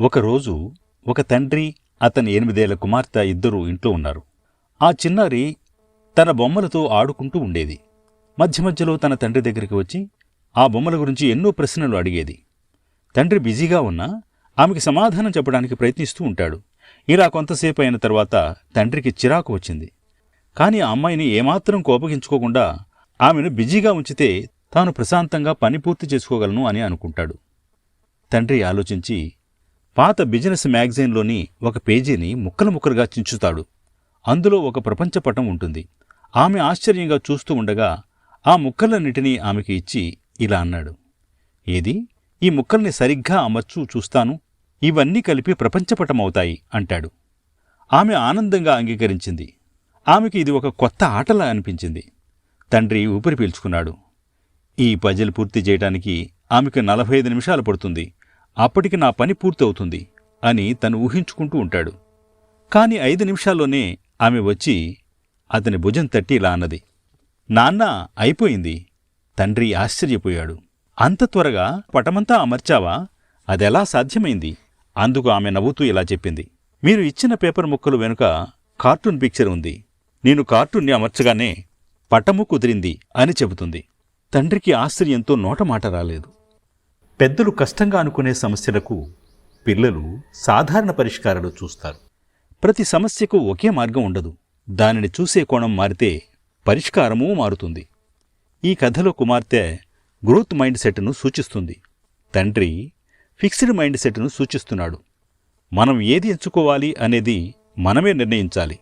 ఒకరోజు ఒక తండ్రి అతని ఎనిమిదేళ్ళ కుమార్తె ఇద్దరూ ఇంట్లో ఉన్నారు. ఆ చిన్నారి తన బొమ్మలతో ఆడుకుంటూ ఉండేది. మధ్య మధ్యలో తన తండ్రి దగ్గరికి వచ్చి ఆ బొమ్మల గురించి ఎన్నో ప్రశ్నలు అడిగేది. తండ్రి బిజీగా ఉన్నా ఆమెకి సమాధానం చెప్పడానికి ప్రయత్నిస్తూ ఉంటాడు. ఇలా కొంతసేపు అయిన తర్వాత తండ్రికి చిరాకు వచ్చింది. కానీ ఆ అమ్మాయిని ఏమాత్రం కోపగించుకోకుండా ఆమెను బిజీగా ఉంచితే తాను ప్రశాంతంగా పని పూర్తి చేసుకోగలను అని అనుకుంటాడు. తండ్రి ఆలోచించి పాత బిజినెస్ మ్యాగజైన్లోని ఒక పేజీని ముక్కలు ముక్కలుగా చించుతాడు. అందులో ఒక ప్రపంచపటం ఉంటుంది. ఆమె ఆశ్చర్యంగా చూస్తూ ఉండగా ఆ ముక్కలన్నిటినీ ఆమెకి ఇచ్చి ఇలా అన్నాడు. ఏది? ఈ ముక్కల్ని సరిగ్గా అమర్చు చూస్తాను. ఇవన్నీ కలిపి ప్రపంచపటమవుతాయి అంటాడు. ఆమె ఆనందంగా అంగీకరించింది. ఆమెకి ఇది ఒక కొత్త ఆటలా అనిపించింది. తండ్రి ఊపిరి పీల్చుకున్నాడు. ఈ పజిల్ పూర్తి చేయడానికి ఆమెకు నలభై ఐదు నిమిషాలు పడుతుంది. అప్పటికి నా పని పూర్తవుతుంది అని తను ఊహించుకుంటూ ఉంటాడు. కాని ఐదు నిమిషాల్లోనే ఆమె వచ్చి అతని భుజం తట్టి ఇలా అన్నది నాన్న అయిపోయింది. తండ్రి ఆశ్చర్యపోయాడు. అంత త్వరగా పటమంతా అమర్చావా? అదెలా సాధ్యమైంది? అందుకు ఆమె నవ్వుతూ ఇలా చెప్పింది మీరు ఇచ్చిన పేపర్ ముక్కలు వెనుక కార్టూన్ పిక్చర్ ఉంది. నేను కార్టూన్ని అమర్చగానే పటము కుదిరింది అని చెబుతుంది. తండ్రికి ఆశ్చర్యంతో నోటమాట రాలేదు. పెద్దలు కష్టంగా అనుకునే సమస్యలకు పిల్లలు సాధారణ పరిష్కారాలు చూస్తారు. ప్రతి సమస్యకు ఒకే మార్గం ఉండదు. దానిని చూసే కోణం మారితే పరిష్కారమూ మారుతుంది. ఈ కథలో కుమార్తె గ్రోత్ మైండ్ సెట్ను సూచిస్తుంది. తండ్రి ఫిక్స్డ్ మైండ్ సెట్ను సూచిస్తున్నాడు. మనం ఏది ఎంచుకోవాలి అనేది మనమే నిర్ణయించాలి.